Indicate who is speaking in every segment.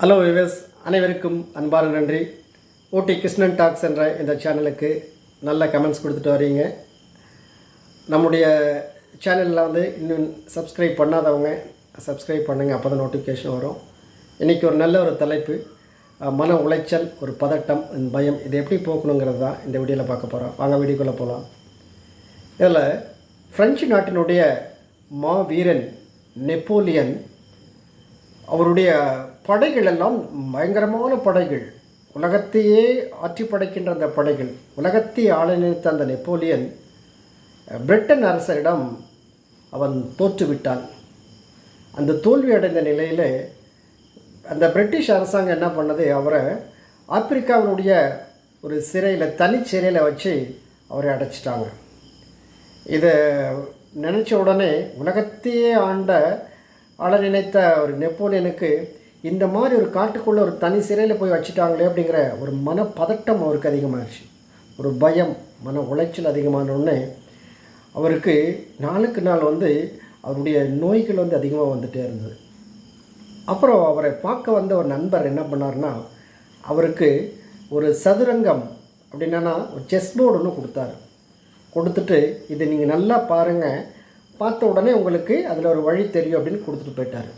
Speaker 1: Hello wives அனைவருக்கும் அன்பான நன்றி. ஊட்டி கிருஷ்ணன் டாக்ஸ் என்ற இந்த சேனலுக்கு நல்ல கமெண்ட்ஸ் கொடுத்துட்டு வரீங்க. நம்முடைய சேனலில் வந்து இன்னும் சப்ஸ்கிரைப் பண்ணாதவங்க சப்ஸ்கிரைப் பண்ணுங்கள் அப்போ தான் நோட்டிஃபிகேஷன் வரும். இன்றைக்கி ஒரு நல்ல ஒரு தலைப்பு மன உளைச்சல் ஒரு பதட்டம் பயம். இதை எப்படி போக்கணுங்கிறது தான் இந்த வீடியோவில் பார்க்க போகிறோம் வாங்க வீடியோக்குள்ளே போகலாம் இதில் ஃப்ரெஞ்சு நாட்டினுடைய மாவீரன் நெப்போலியன் அவருடைய படைகள் எல்லாம் பயங்கரமான படைகள். உலகத்தையே ஆற்றி படைக்கின்ற அந்த படைகள் உலகத்தை ஆள நினைத்த அந்த நெப்போலியன் பிரிட்டன் அரசரிடம் அவன் தோற்றுவிட்டான். அந்த தோல்வி அடைந்த நிலையில் அந்த பிரிட்டிஷ் அரசாங்கம் என்ன பண்ணது? அவரை ஆப்பிரிக்காவினுடைய ஒரு சிறையில் தனி சிறையில் வச்சு அவரை அடைச்சிட்டாங்க. இதை நினச்ச உடனே உலகத்தையே ஆண்ட ஆள நினைத்த ஒரு நெப்போலியனுக்கு இந்த மாதிரி ஒரு காட்டுக்குள்ளே ஒரு தனி சிறையில் போய் வச்சுட்டாங்களே அப்படிங்கிற ஒரு மன பதட்டம் அவருக்கு அதிகமாகிடுச்சு ஒரு பயம் மன உளைச்சல் அதிகமானோடனே அவருக்கு நாளுக்கு நாள் வந்து அவருடைய நோய்கள் வந்து அதிகமாக வந்துகிட்டே இருந்தது. அப்புறம் அவரை பார்க்க வந்த ஒரு நண்பர் என்ன பண்ணார்னா அவருக்கு ஒரு சதுரங்கம் அப்படின்னா ஒரு செஸ் போர்டு ஒன்று கொடுத்தாரு. கொடுத்துட்டு இதை நீங்கள் நல்லா பாருங்கள் பார்த்த உடனே உங்களுக்கு அதில் ஒரு வழி தெரியும் அப்படின்னு கொடுத்துட்டு போயிட்டார்.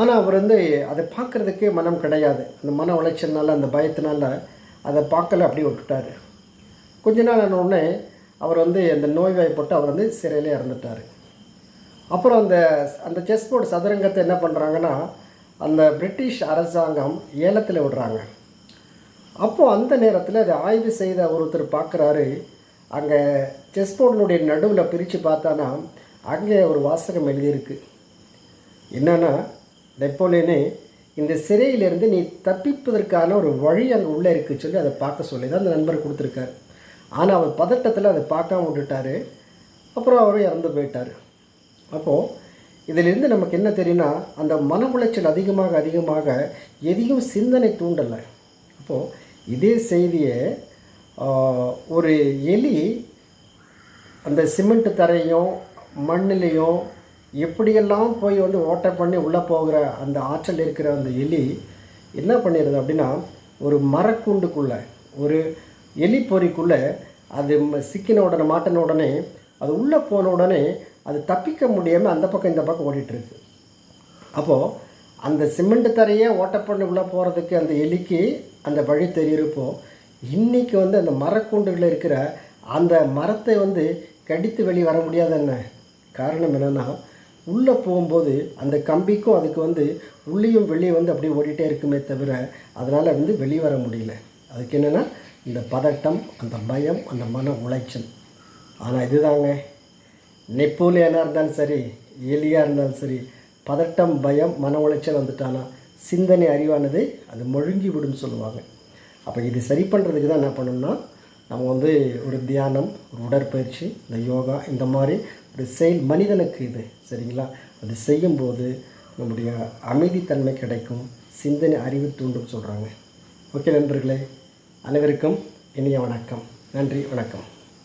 Speaker 1: ஆனால் அவர் வந்து அதை பார்க்குறதுக்கே மனம் கிடையாது. அந்த மன உளைச்சல்னால அந்த பயத்தினால அதை பார்க்கல அப்படியே விட்டுட்டார். கொஞ்ச நாள் ஆன உடனே அவர் வந்து அந்த நோய்வாய்ப்பட்டு அவர் வந்து சிறையிலே இறந்துட்டார். அப்புறம் அந்த அந்த செஸ் போர்டு சதுரங்கத்தை என்ன பண்ணுறாங்கன்னா அந்த பிரிட்டிஷ் அரசாங்கம் ஏலத்தில் விடுறாங்க. அப்போது அந்த நேரத்தில் அதை ஆய்வு செய்த ஒருத்தர் பார்க்குறாரு. அங்கே செஸ் போர்டினுடைய நடுவில் பிரித்து பார்த்தானா அங்கே ஒரு வாசகம் எழுதியிருக்கு. என்னென்னா நெப்போலியனே இந்த சிறையிலிருந்து நீ தப்பிப்பதற்கான ஒரு வழி அங்கே உள்ளே இருக்குது சொல்லி அதை பார்க்க சொல்லி தான் அந்த நண்பர் கொடுத்துருக்காரு. ஆனால் அவர் பதட்டத்தில் அதை பார்க்காம விட்டுட்டாரு. அப்புறம் அவரும் இறந்து போயிட்டார். அப்போது இதிலிருந்து நமக்கு என்ன தெரியும்னா அந்த மன உளைச்சல் அதிகமாக அதிகமாக எதையும் சிந்தனை தூண்டலை. அப்போது இதே செய்தியை ஒரு எலி அந்த சிமெண்ட் தரையும் மண்ணிலையும் எப்படியெல்லாம் போய் வந்து ஓட்டை பண்ணி உள்ளே போகிற அந்த ஆற்றல் இருக்கிற அந்த எலி என்ன பண்ணிடுது அப்படின்னா ஒரு மரக்கூண்டுக்குள்ளே ஒரு எலி பொறிக்குள்ளே அது சிக்கின உடனே மாட்டின உடனே அது உள்ளே போன உடனே அது தப்பிக்க முடியாமல் அந்த பக்கம் இந்த பக்கம் ஓடிட்டுருக்கு அப்போது அந்த சிமெண்ட் தரையே ஓட்டை பண்ணி உள்ளே போகிறதுக்கு அந்த எலிக்கு அந்த வழி தெரியிருப்போ இன்றைக்கி வந்து அந்த மரக்கூண்டுகளில் இருக்கிற அந்த மரத்தை வந்து கடித்து வெளியே வர முடியாது என்ன காரணம் என்னென்னா உள்ளே போகும்போது அந்த கம்பிக்கும் அதுக்கு வந்து உள்ளேயும் வெளியே வந்து அப்படியே ஓடிட்டே இருக்குமே தவிர அதனால் வந்து வெளியே வர முடியல. அதுக்கு என்னென்னா இந்த பதட்டம் அந்த பயம் அந்த மன உளைச்சல். ஆனால் இதுதாங்க. நெப்போலியனாக இருந்தாலும் சரி எலியாக இருந்தாலும் சரி பதட்டம் பயம் மன உளைச்சல் வந்துட்டானா சிந்தனை அறிவானது அது மொழுங்கி விடும்னு சொல்லுவாங்க. அப்போ இது சரி பண்ணுறதுக்கு தான் என்ன பண்ணணும்னா நம்ம வந்து ஒரு தியானம் ஒரு உடற்பயிற்சி இந்த யோகா இந்த மாதிரி ஒரு செயல் மனிதனுக்கு இது சரிங்களா? அது செய்யும்போது நம்முடைய அமைதித்தன்மை கிடைக்கும். சிந்தனை அறிவு தூண்டும் சொல்கிறாங்க ஓகே நண்பர்களே அனைவருக்கும் இனிய வணக்கம். நன்றி வணக்கம்.